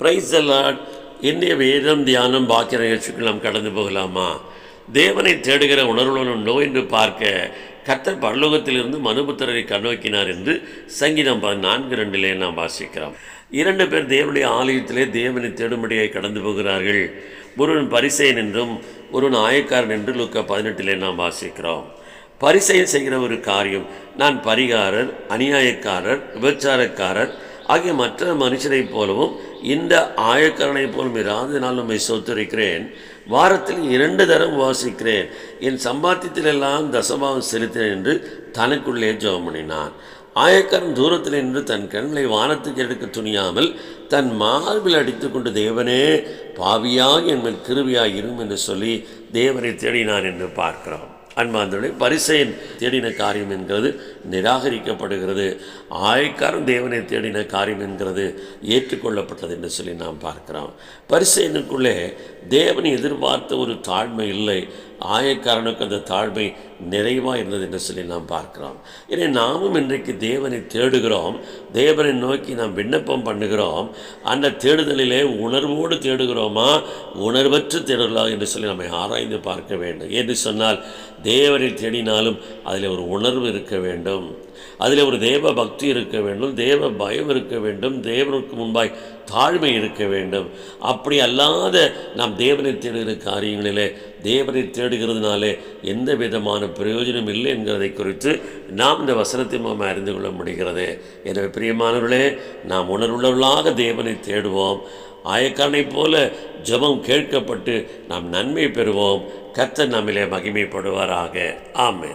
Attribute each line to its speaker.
Speaker 1: price allot இன்றைய வேதம் தியானம் பாக்கிய நிகழ்ச்சிக்கு நாம் கடந்து போகலாமா தேவனை தேடுகிற உணர்வுடன் நோ என்று பார்க்க கர்த்தர் பரலோகத்திலிருந்து மனுபுத்திரரை கண்ணோக்கினார் என்று சங்கீதம் நான்கு ரெண்டிலே நாம் வாசிக்கிறோம் இரண்டு பேர் தேவனுடைய ஆலயத்திலே தேவனை தேடும்படியாக கடந்து போகிறார்கள் ஒருவன் பரிசையன் என்றும் ஒருவன் ஆயக்காரன் என்று லூக்க பதினெட்டிலே நாம் வாசிக்கிறோம் பரிசையன் செய்கிற ஒரு காரியம் நான் பரிகாரர் அநியாயக்காரர் விபச்சாரக்காரர் ஆகிய மற்ற மனுஷனைப் போலவும் இந்த ஆயக்கரனை போல் இராது நாள் உண்மை சொத்துரைக்கிறேன் வாரத்தில் இரண்டு தரம் வாசிக்கிறேன் என் சம்பாத்தியத்தில் எல்லாம் தசமாவும் செலுத்தினேன் என்று தனக்குள்ளே ஜெபம் பண்ணினான் தூரத்தில் நின்று தன் கண்களை வானத்துக்கு எடுக்க துணியாமல் தன் மார்பில் அடித்துக்கொண்டு தேவனே பாவியாக என் மேல் கிருவியாக இருக்கும் என்று சொல்லி தேவனை தேடினான் என்று பார்க்கிறோம் அன்பாந்தோடைய பரிசையின் தேடின காரியம் என்கிறது நிராகரிக்கப்படுகிறது ஆயக்காரன் தேவனை தேடின காரியம் என்கிறது ஏற்றுக்கொள்ளப்பட்டது என்று சொல்லி நாம் பார்க்கிறோம் பரிசையனுக்குள்ளே தேவனை எதிர்பார்த்த ஒரு தாழ்மை இல்லை ஆயக்காரனுக்கு அந்த தாழ்மை நிறைவாக இருந்தது என்று சொல்லி நாம் பார்க்கிறோம் இனி நாமும் இன்றைக்கு தேவனை தேடுகிறோம் தேவனை நோக்கி நாம் விண்ணப்பம் பண்ணுகிறோம் அந்த தேடுதலிலே உணர்வோடு தேடுகிறோமா உணர்வற்று தேடுகிறோம் என்று சொல்லி நம்மை ஆராய்ந்து பார்க்க வேண்டும் என்று சொன்னால் தேவரை தேடினாலும் அதில் ஒரு உணர்வு இருக்க வேண்டும் அதில் ஒரு தேவ பக்தி இருக்க வேண்டும் தேவ பயம் இருக்க வேண்டும் தேவனுக்கு முன்பாய் தாழ்மை இருக்க வேண்டும் அப்படி அல்லாத நாம் தேவனை தேடுகிற காரியங்களிலே தேவனை தேடுகிறதுனாலே எந்த விதமான பிரயோஜனம் இல்லை என்கிறதை குறித்து நாம் இந்த வசனத்தின் மூலமாக அறிந்து கொள்ள முடிகிறது எனவே பிரியமானவர்களே நாம் உணர்வுள்ளவர்களாக தேவனை தேடுவோம் ஆயக்காரனைப் போல ஜபம் கேட்கப்பட்டு நாம் நன்மை பெறுவோம் கத்தன் நம்மிலே மகிமைப்படுவாராக ஆமே